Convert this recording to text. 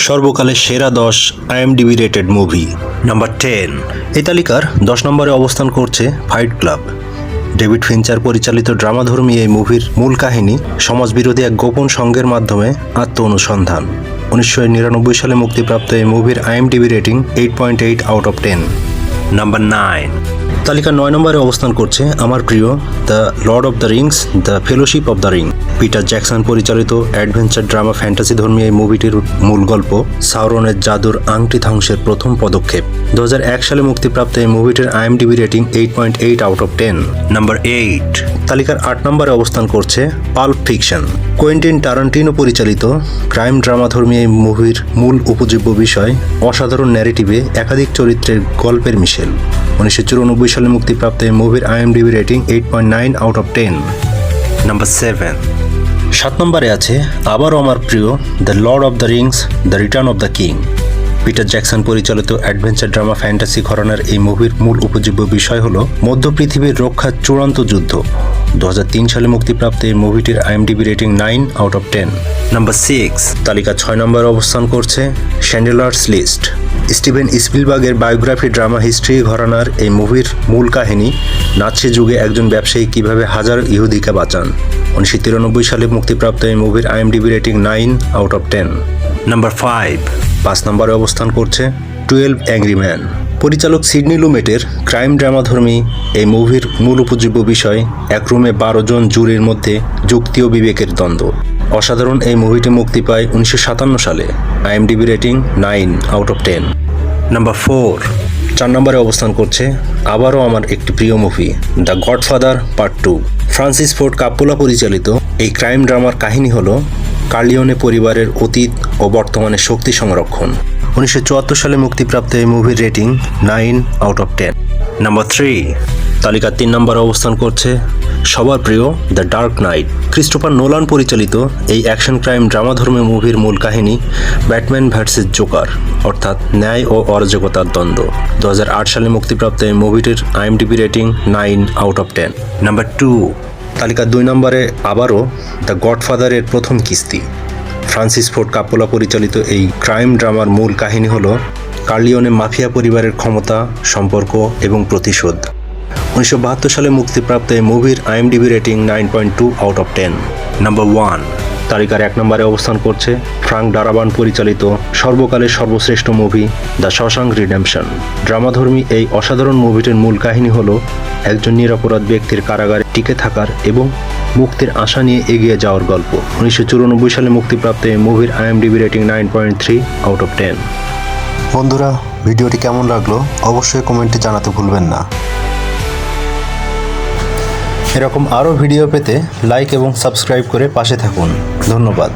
সর্বকালের সেরা দশ IMDb rated movie number ten এই তালিকার দশ নম্বরে অবস্থান করছে ফাইট ক্লাব ডেভিড ফিঞ্চার পরিচালিত ড্রামাধর্মী এই মুভির মূল কাহিনী সমাজবিরোধী এক গোপন সঙ্গের মাধ্যমে আত্ম অনুসন্ধান উনিশশো নিরানব্বই সালে মুক্তিপ্রাপ্ত এই মুভির IMDb rating eight point eight out of ten number nine তালিকা নয় নম্বরে অবস্থান করছে আমার প্রিয় the lord of the rings the fellowship of the ring Peter Jackson পরিচালিত অ্যাডভেঞ্চার ড্রামা ফ্যান্টাসি ধর্মী এই মুভিটির মূল গল্প সাউরনের জাদুর আংটি ধ্বংসের প্রথম পদক্ষেপ। দু হাজার এক সালে মুক্তিপ্রাপ্ত এই মুভিটির IMDb rating eight point eight out of ten number eight তালিকার আট নম্বরে অবস্থান করছে পাল্প ফিকশন। কোয়েন্টিন টারান্টিনো পরিচালিত ক্রাইম ড্রামা ধর্মী এই মুভির মূল উপজীব্য বিষয় অসাধারণ ন্যারেটিভে একাধিক চরিত্রের গল্পের মিশেল। উনিশশো চুরানব্বই সালে মুক্তিপ্রাপ্ত এই মুভির IMDb rating eight point nine out of ten number seven সাত নম্বরে আছে আবারও আমার প্রিয় the lord of the rings the return of the king Peter Jackson পরিচালিত অ্যাডভেঞ্চার ড্রামা ফ্যান্টাসি ঘরানার এই মুভির মূল উপজীব্য বিষয় হল মধ্য পৃথিবীর রক্ষার চূড়ান্ত যুদ্ধ। দু হাজার তিন সালে মুক্তিপ্রাপ্ত এই মুভিটির IMDb rating nine out of ten number six তালিকা ছয় নম্বরে অবস্থান করছে শ্যান্ডেলার্স লিস্ট স্টিভেন স্পিলবার্গের বায়োগ্রাফি, ড্রামা, হিস্ট্রি ঘরানার এই মুভির মূল কাহিনী নাৎসি যুগে একজন ব্যবসায়ী কীভাবে হাজার ইহুদিকে বাঁচান। উনিশশো তিরানব্বই সালে মুক্তিপ্রাপ্ত এই মুভির IMDb rating nine out of ten number five পাঁচ নম্বরে অবস্থান করছে টুয়েলভ অ্যাংরি ম্যান পরিচালক সিডনি লুমেটের ক্রাইম ড্রামাধর্মী এই মুভির মূল উপজীব্য বিষয়, এক রুমে বারো জন জুরির মধ্যে যুক্তি ও বিবেকের দ্বন্দ্ব। অসাধারণ এই মুভিটি মুক্তি পায় উনিশশো সাতান্ন সালে। IMDb rating nine out of ten. Number four. চার নম্বরে অবস্থান করছে আবারও আমার একটি প্রিয় movie, the Godfather part two. Francis Ford Coppola পরিচালিত এই ক্রাইম ড্রামার কাহিনী হল কার্লিওনে পরিবারের অতীত ও বর্তমানে শক্তি সংরক্ষণ। উনিশশো চুয়াত্তর সালে মুক্তিপ্রাপ্ত এই মুভির rating nine out of ten. Number three, তালিকার তিন নম্বরে অবস্থান করছে সবার প্রিয় the dark knight. Christopher Nolan পরিচালিত এই অ্যাকশন ক্রাইম ড্রামা ধর্মী মুভির মূল কাহিনী ব্যাটম্যান ভার্সেস জোকার, অর্থাৎ ন্যায় ও অরাজকতার দ্বন্দ্ব। দু হাজার আট সালে মুক্তিপ্রাপ্ত এই মুভিটির IMDb rating nine out of ten. Number two, তালিকার দুই নম্বরে আবারও দ্য গডফাদারের প্রথম কিস্তি। ফ্রান্সিস ফোর্ড কাপ্পোলা পরিচালিত এই ক্রাইম ড্রামার মূল কাহিনী হল কার্লিওনে মাফিয়া পরিবারের ক্ষমতা, সম্পর্ক এবং প্রতিশোধ। উনিশশো বাহাত্তর সালে মুক্তিপ্রাপ্ত এই মুভির IMDb rating nine point two out of ten. Number one. তালিকার এক নম্বরে অবস্থান করছে ফ্রাঙ্ক ডারাবান পরিচালিত সর্বকালের সর্বশ্রেষ্ঠ মুভি দ্য শশাঙ্ক রিডেমশন। ড্রামাধর্মী এই অসাধারণ মুভিটির মূল কাহিনী হল একজন নিরাপরাধ ব্যক্তির কারাগারে টিকে থাকার এবং মুক্তির আশা নিয়ে এগিয়ে যাওয়ার গল্প। উনিশশো চুরানব্বই সালে মুক্তিপ্রাপ্ত এই মুভির IMDb rating nine point three out of ten. বন্ধুরা, ভিডিওটি কেমন লাগল অবশ্যই কমেন্টে জানাতে ভুলবেন না। এরকম আরও ভিডিও পেতে লাইক এবং সাবস্ক্রাইব করে পাশে থাকুন। ধন্যবাদ।